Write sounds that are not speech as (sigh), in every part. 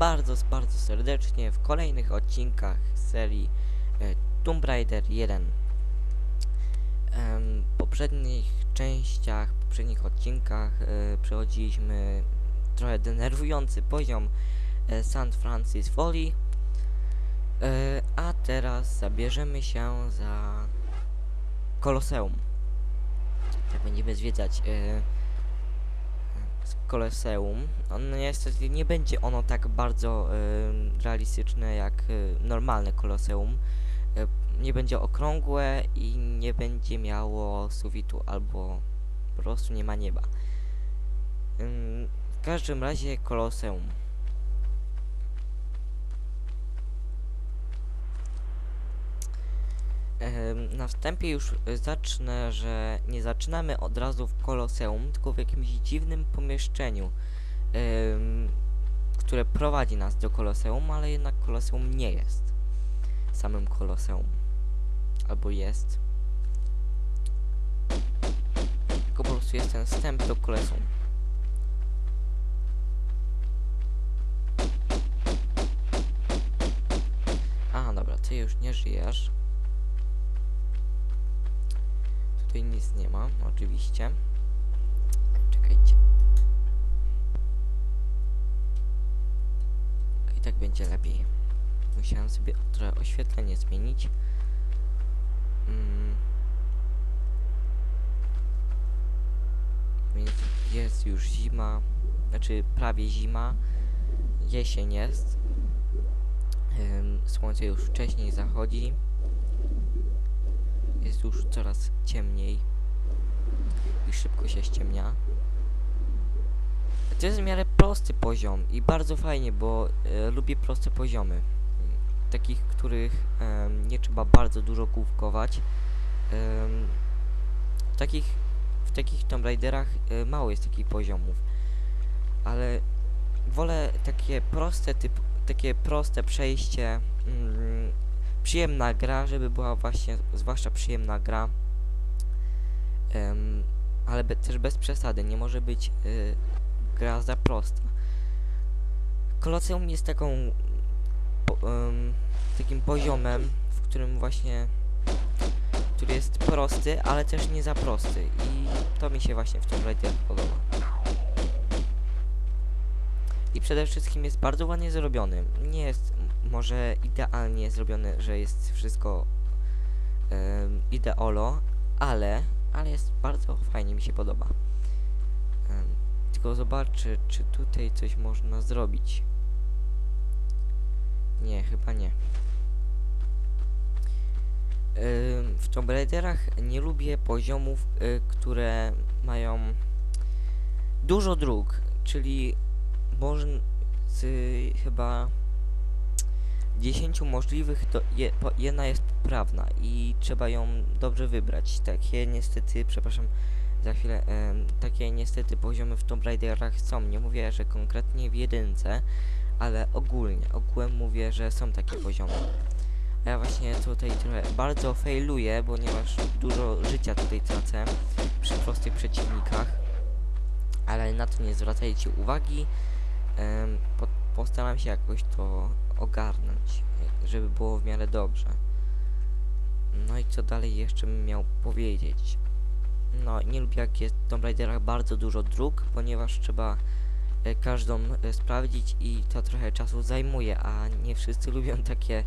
bardzo, bardzo serdecznie w kolejnych odcinkach serii e, Tomb Raider 1. Em, w poprzednich częściach, poprzednich odcinkach e, przechodziliśmy trochę denerwujący poziom e, St. Francis Folly, e, a teraz zabierzemy się za Koloseum. Tak będziemy zwiedzać e, Koloseum. On niestety nie będzie ono tak bardzo e, realistyczne jak e, normalne Koloseum. E, nie będzie okrągłe i nie będzie miało sufitu albo po prostu nie ma nieba. Ym, w każdym razie Koloseum. Na wstępie już zacznę, że nie zaczynamy od razu w koloseum, tylko w jakimś dziwnym pomieszczeniu, em, które prowadzi nas do koloseum, ale jednak koloseum nie jest samym koloseum. Albo jest. Tylko po prostu jest ten wstęp do koloseum. Aha, dobra, ty już nie żyjesz. Tutaj nic nie ma, oczywiście. Czekajcie. I tak będzie lepiej. Musiałem sobie trochę oświetlenie zmienić. Mm. Więc jest już zima, znaczy prawie zima. Jesień jest. Ym, słońce już wcześniej zachodzi jest już coraz ciemniej i szybko się ściemnia. To jest w miarę prosty poziom i bardzo fajnie, bo e, lubię proste poziomy. Takich, których em, nie trzeba bardzo dużo główkować. Em, w takich, w takich Tomb Raiderach e, mało jest takich poziomów. Ale wolę takie proste typ, takie proste przejście mm, przyjemna gra, żeby była właśnie, zwłaszcza przyjemna gra, em, ale be, też bez przesady, nie może być y, gra za prosta. Koloseum jest taką, po, em, takim poziomem, w którym właśnie, który jest prosty, ale też nie za prosty i to mi się właśnie w tym Raider podoba. I przede wszystkim jest bardzo ładnie zrobiony. Nie jest może idealnie zrobione, że jest wszystko em, ideolo, ale, ale jest bardzo fajnie, mi się podoba. Em, tylko zobaczę, czy tutaj coś można zrobić. Nie, chyba nie. Ym, w Tomb Raiderach nie lubię poziomów, y, które mają dużo dróg, czyli może z chyba 10 możliwych to je, po, jedna jest poprawna i trzeba ją dobrze wybrać. Takie niestety, przepraszam za chwilę, em, takie niestety poziomy w Tomb Raiderach są. Nie mówię, że konkretnie w jedynce, ale ogólnie, ogółem mówię, że są takie poziomy. A ja właśnie tutaj trochę bardzo failuję, ponieważ dużo życia tutaj tracę przy prostych przeciwnikach. Ale na to nie zwracajcie uwagi. Em, po, postaram się jakoś to ogarnąć, żeby było w miarę dobrze. No i co dalej jeszcze bym miał powiedzieć? No, nie lubię jak jest w Tomb Raiderach bardzo dużo dróg, ponieważ trzeba e, każdą e, sprawdzić i to trochę czasu zajmuje, a nie wszyscy (laughs) lubią takie e,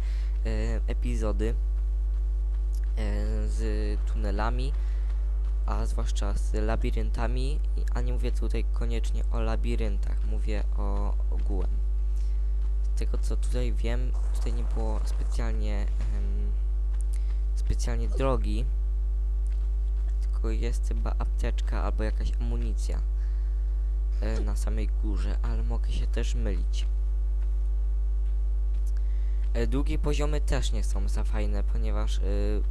epizody e, z tunelami, a zwłaszcza z labiryntami, a nie mówię tutaj koniecznie o labiryntach, mówię o ogółem. Tego co tutaj wiem, tutaj nie było specjalnie specjalnie drogi, tylko jest chyba apteczka albo jakaś amunicja e, na samej górze, ale mogę się też mylić. E, Długie poziomy też nie są za fajne, ponieważ e,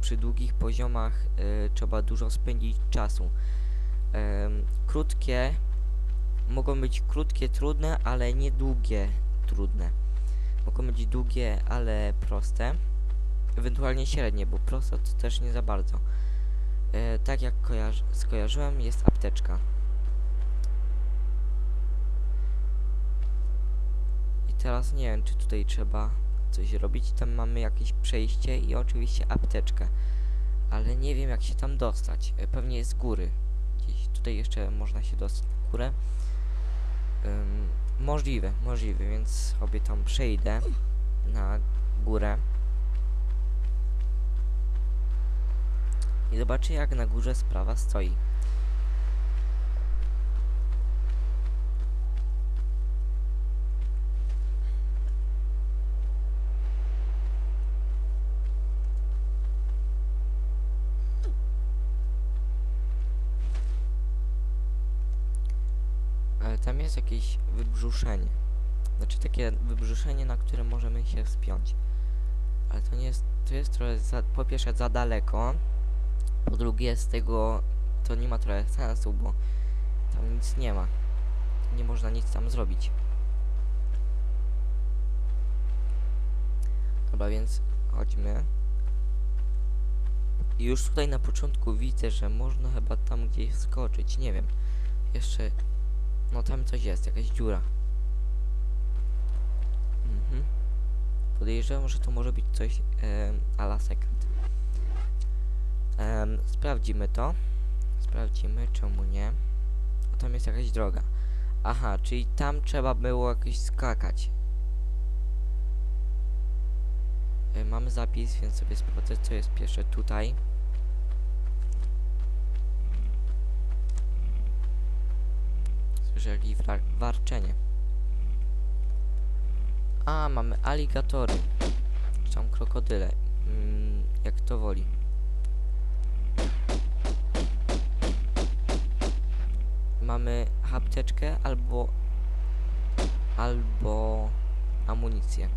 przy długich poziomach e, trzeba dużo spędzić czasu. Em, krótkie mogą być krótkie, trudne, ale nie długie, trudne. Mogą być długie, ale proste. Ewentualnie średnie, bo proste to też nie za bardzo. E, tak jak kojarzy skojarzyłem, jest apteczka. I teraz nie wiem, czy tutaj trzeba coś robić. Tam mamy jakieś przejście i oczywiście apteczkę. Ale nie wiem, jak się tam dostać. E, Pewnie jest z góry. Gdzieś tutaj jeszcze można się dostać na górę. Możliwe, możliwe, więc sobie tam przejdę na górę. I zobaczę, jak na górze sprawa stoi. Tam jest jakieś wybrzuszenie. Znaczy takie wybrzuszenie, na które możemy się wspiąć. Ale to nie jest, to jest trochę za, po pierwsze za daleko. Po drugie z tego to nie ma trochę sensu, bo tam nic nie ma. Nie można nic tam zrobić. Dobra, więc chodźmy. I już tutaj na początku widzę, że można chyba tam gdzieś skoczyć. Nie wiem. Jeszcze no tam coś jest, jakaś dziura. Mhm. Podejrzewam, że to może być coś e, ala sekret. Em, sprawdzimy to. Sprawdzimy, czemu nie. O, tam jest jakaś droga. Aha, czyli tam trzeba było jakoś skakać. E, mamy zapis, więc sobie sprawdzę, co jest pierwsze tutaj. War warczenie. A, mamy aligatory. Tam krokodyle. Mm, jak to woli. Mamy apteczkę albo albo amunicję.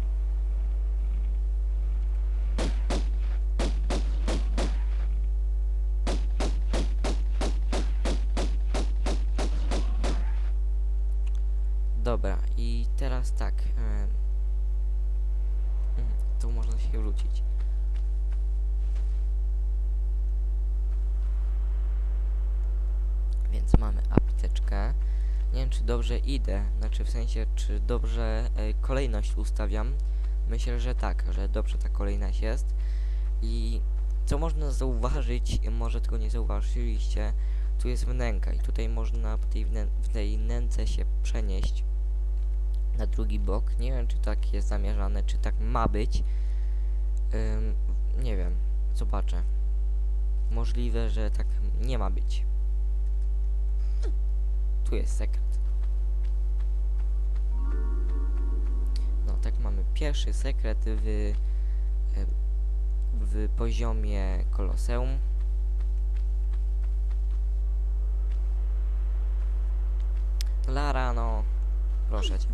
Mamy apteczkę. Nie wiem, czy dobrze idę, znaczy w sensie, czy dobrze e, kolejność ustawiam. Myślę, że tak, że dobrze ta kolejność jest. I co można zauważyć, może tego nie zauważyliście, tu jest wnęka i tutaj można w tej, wnę w tej nęce się przenieść na drugi bok. Nie wiem, czy tak jest zamierzane, czy tak ma być. Ym, nie wiem, zobaczę. Możliwe, że tak nie ma być. Tu jest sekret. No, tak mamy pierwszy sekret w, w poziomie koloseum. Lara, no, proszę cię.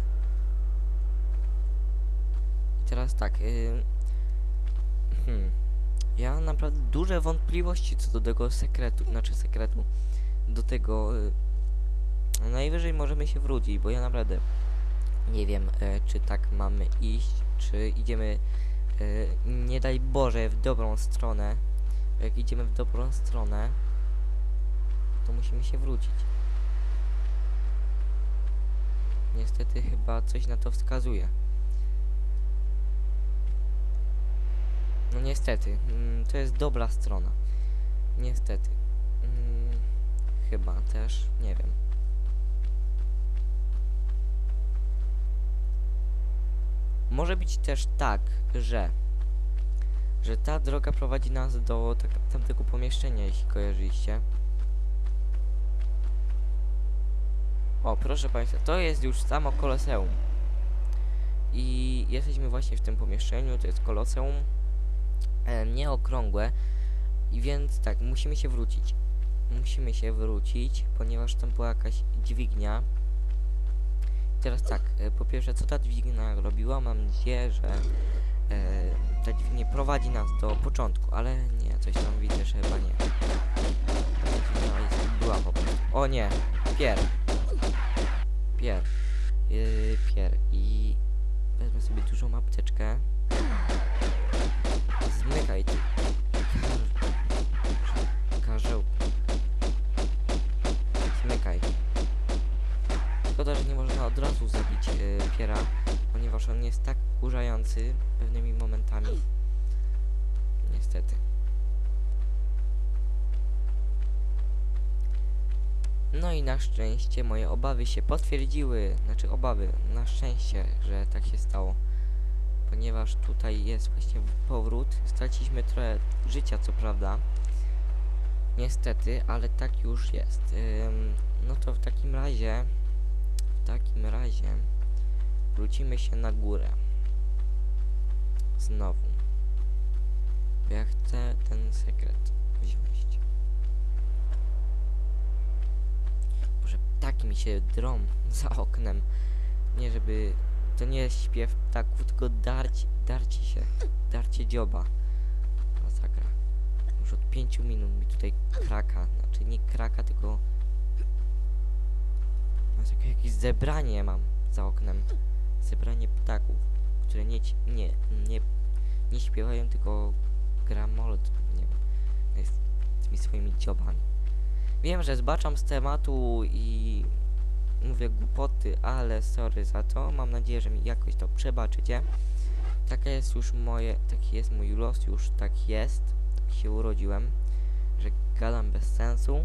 I teraz tak, yy, hmm, ja mam naprawdę duże wątpliwości co do tego sekretu, znaczy sekretu, do tego, yy, najwyżej możemy się wrócić, bo ja naprawdę nie wiem, e, czy tak mamy iść, czy idziemy, e, nie daj Boże, w dobrą stronę. Jak idziemy w dobrą stronę, to musimy się wrócić. Niestety chyba coś na to wskazuje. No niestety, mm, to jest dobra strona. Niestety. Mm, chyba też, nie wiem. Może być też tak, że że ta droga prowadzi nas do tak, tamtego pomieszczenia, jeśli kojarzyliście. O, proszę Państwa, to jest już samo koloseum. I jesteśmy właśnie w tym pomieszczeniu, to jest koloseum. E, nie okrągłe. I więc tak, musimy się wrócić. Musimy się wrócić, ponieważ tam była jakaś dźwignia. Teraz tak, e, po pierwsze, co ta dźwignia robiła? Mam nadzieję, że e, ta dźwignia prowadzi nas do początku, ale nie, coś tam widzę, że chyba nie. Dźwignia jest, była po prostu. O nie, pier. Pier. Yy, pier. I wezmę sobie dużą apteczkę. Szkoda, że nie można od razu zabić piera, ponieważ ponieważ on jest tak kurzający pewnymi momentami. Niestety. No i na szczęście moje obawy się potwierdziły. Znaczy obawy, na szczęście, że tak się stało. Ponieważ tutaj jest właśnie powrót. Straciliśmy trochę życia, co prawda. Niestety, ale tak już jest. Ym, no to w takim razie, w takim razie wrócimy się na górę. Znowu. Bo ja chcę ten sekret wziąć. Może ptaki mi się drą (laughs) za oknem. Nie żeby... To nie jest śpiew ptaków, tylko darci, darci się. Darcie dzioba. Masakra. Już od pięciu minut mi tutaj kraka. Znaczy nie kraka, tylko... Masakra, jakieś zebranie mam za oknem. Zebranie ptaków, które nie, nie, nie, nie śpiewają, tylko gramolot, nie jest tymi swoimi dziobami. Wiem, że zbaczam z tematu i mówię głupoty, ale sorry za to. Mam nadzieję, że mi jakoś to przebaczycie. Taka jest już moje, taki jest mój los, już tak jest. Tak się urodziłem, że gadam bez sensu.